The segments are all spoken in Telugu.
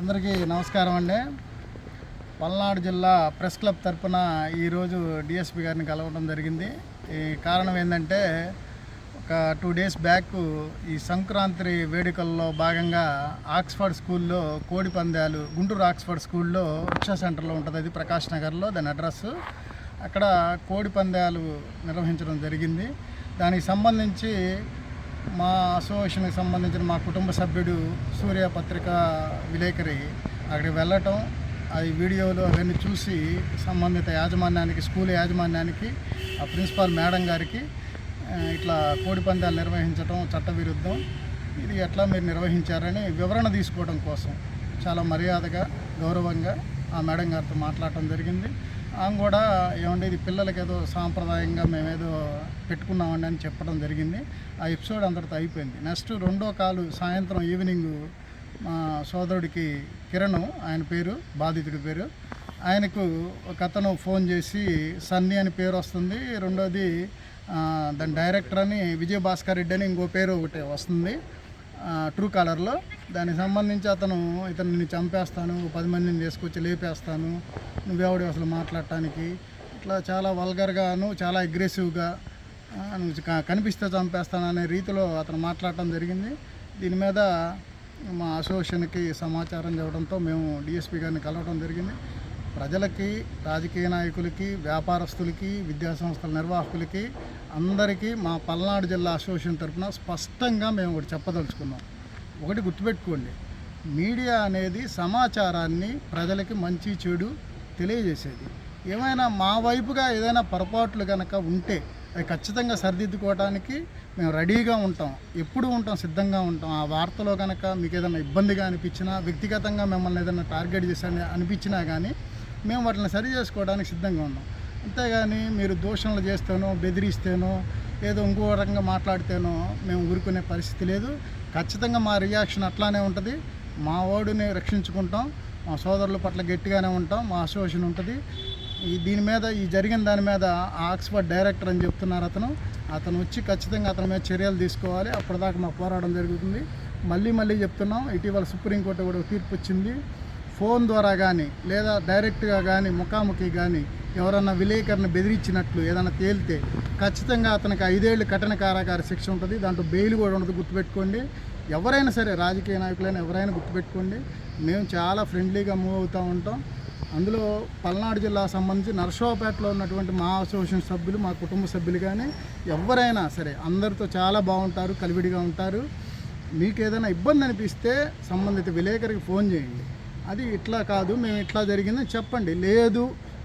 అందరికీ నమస్కారం అండి. పల్నాడు జిల్లా ప్రెస్ క్లబ్ తరఫున ఈరోజు డిఎస్పి గారిని కలవడం జరిగింది. ఈ కారణం ఏంటంటే ఒక టూ డేస్ బ్యాక్ ఈ సంక్రాంతి వేడుకల్లో భాగంగా ఆక్స్ఫర్డ్ స్కూల్లో కోడి పందాలు గుంటూరు ఆక్స్ఫర్డ్ స్కూల్లో రిక్షా సెంటర్లో ఉంటుంది అది ప్రకాష్ నగర్లో దాని అడ్రస్. అక్కడ కోడి పందాలు నిర్వహించడం జరిగింది. దానికి సంబంధించి మా అసోసియేషన్కి సంబంధించిన మా కుటుంబ సభ్యుడు సూర్య పత్రిక విలేకరి అక్కడికి వెళ్ళటం అది వీడియోలు అవన్నీ చూసి సంబంధిత యాజమాన్యానికి స్కూల్ యాజమాన్యానికి ఆ ప్రిన్సిపాల్ మేడం గారికి ఇట్లా కోడి పందాలు నిర్వహించడం చట్టవిరుద్ధం ఇది ఎట్లా మీరు నిర్వహించారని వివరణ తీసుకోవడం కోసం చాలా మర్యాదగా గౌరవంగా ఆ మేడం గారితో మాట్లాడటం జరిగింది. ఆమె కూడా ఏమంటే ఇది పిల్లలకి ఏదో సాంప్రదాయంగా మేమేదో పెట్టుకున్నామండి అని చెప్పడం జరిగింది. ఆ ఎపిసోడ్ అంతటితో అయిపోయింది. నెక్స్ట్ రెండో కాలు సాయంత్రం ఈవినింగ్ మా సోదరుడికి కిరణ్ ఆయన పేరు బాధితుడి పేరు. ఆయనకు ఒక అతను ఫోన్ చేసి సన్నీ అని పేరు వస్తుంది. రెండోది దాని డైరెక్టర్ అని విజయ భాస్కర్ రెడ్డి అని ఇంకో పేరు ఒకటి వస్తుంది. ట్రూ కాలర్లో దానికి సంబంధించి అతను ఇతను చంపేస్తాను పది మందిని తీసుకొచ్చి లేపేస్తాను నువ్వెవడి అసలు మాట్లాడటానికి? ఇట్లా చాలా వల్గర్గాను చాలా అగ్రెసివ్గా నువ్వు కనిపిస్తే చంపేస్తాను అనే రీతిలో అతను మాట్లాడటం జరిగింది. దీని మీద మా అసోసియేషన్కి సమాచారం ఇవ్వడంతో మేము డిఎస్పీ గారిని కలవడం జరిగింది. ప్రజలకి రాజకీయ నాయకులకి వ్యాపారస్తులకి విద్యా సంస్థల నిర్వాహకులకి అందరికీ మా పల్నాడు జిల్లా అసోసియేషన్ తరఫున స్పష్టంగా మేము ఒకటి చెప్పదలుచుకున్నాం. ఒకటి గుర్తుపెట్టుకోండి. మీడియా అనేది సమాచారాన్ని ప్రజలకి మంచి చెడు తెలియజేసేది. ఏమైనా మా వైపుగా ఏదైనా పొరపాట్లు కనుక ఉంటే అవి ఖచ్చితంగా సరిదిద్దుకోవడానికి మేము రెడీగా ఉంటాం. ఎప్పుడు ఉంటాం సిద్ధంగా ఉంటాం. ఆ వార్తలో కనుక మీకు ఏదైనా ఇబ్బందిగా అనిపించినా వ్యక్తిగతంగా మిమ్మల్ని ఏదైనా టార్గెట్ చేశాని అనిపించినా కానీ మేము వాటిని సరి చేసుకోవడానికి సిద్ధంగా ఉన్నాం. అంతేగాని మీరు దూషణలు చేస్తేనో బెదిరిస్తేనో ఏదో ఇంకో రకంగా మాట్లాడితేనో మేము ఊరుకునే పరిస్థితి లేదు. ఖచ్చితంగా మా రియాక్షన్ అట్లానే ఉంటుంది. మా వాడిని రక్షించుకుంటాం. మా సోదరుల పట్ల గట్టిగానే ఉంటాం. మా అసోసియేషన్ ఉంటుంది. ఈ దీని మీద ఈ జరిగిన దాని మీద ఆక్స్ఫర్డ్ డైరెక్టర్ అని చెప్తున్నారు అతను. అతను వచ్చి ఖచ్చితంగా అతని మీద చర్యలు తీసుకోవాలి. అప్పటిదాకా మా పోరాటం జరుగుతుంది. మళ్ళీ మళ్ళీ చెప్తున్నాం. ఇటీవల సుప్రీంకోర్టు కూడా తీర్పు వచ్చింది. ఫోన్ ద్వారా కానీ లేదా డైరెక్ట్గా కానీ ముఖాముఖి కానీ ఎవరన్నా విలేకరిని బెదిరించినట్లు ఏదైనా తేలితే ఖచ్చితంగా అతనికి ఐదేళ్ళు కఠిన కారాగార శిక్ష ఉంటుంది. దాంట్లో బెయిల్ కూడా ఉండదు. గుర్తుపెట్టుకోండి. ఎవరైనా సరే రాజకీయ నాయకులైనా ఎవరైనా గుర్తుపెట్టుకోండి. మేము చాలా ఫ్రెండ్లీగా మూవ్ అవుతూ ఉంటాం. అందులో పల్నాడు జిల్లా సంబంధించి నర్సరావుపేటలో ఉన్నటువంటి మా అసోసియేషన్ సభ్యులు మా కుటుంబ సభ్యులు కానీ ఎవరైనా సరే అందరితో చాలా బాగుంటారు. కలివిడిగా ఉంటారు. మీకు ఏదైనా ఇబ్బంది అనిపిస్తే సంబంధిత విలేకరికి ఫోన్ చేయండి. అది ఇట్లా కాదు మేము ఇట్లా జరిగిందని చెప్పండి. లేదు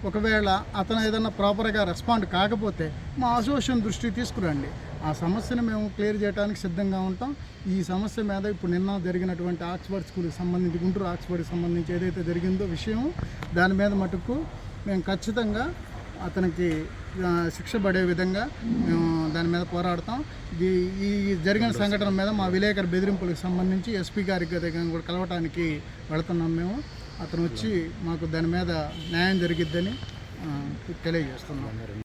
ఒకవేళ అతను ఏదైనా ప్రాపర్గా రెస్పాండ్ కాకపోతే మా అసోసియేషన్ దృష్టికి తీసుకురండి. ఆ సమస్యను మేము క్లియర్ చేయడానికి సిద్ధంగా ఉంటాం. ఈ సమస్య మీద ఇప్పుడు నిన్న జరిగినటువంటి ఆక్స్ఫర్డ్ స్కూల్కి సంబంధించి గుంటూరు ఆక్స్ఫర్డ్కి సంబంధించి ఏదైతే జరిగిందో విషయం దాని మీద మటుకు మేము ఖచ్చితంగా అతనికి శిక్ష పడే విధంగా మేము దాని మీద పోరాడతాం. ఇది ఈ జరిగిన సంఘటన మీద మా విలేకరు బెదిరింపులకు సంబంధించి ఎస్పీ గారికి దగ్గర కూడా కలవటానికి వెళుతున్నాం మేము. అతను వచ్చి మాకు దాని మీద న్యాయం జరిగిద్దని తెలియజేస్తున్నాం.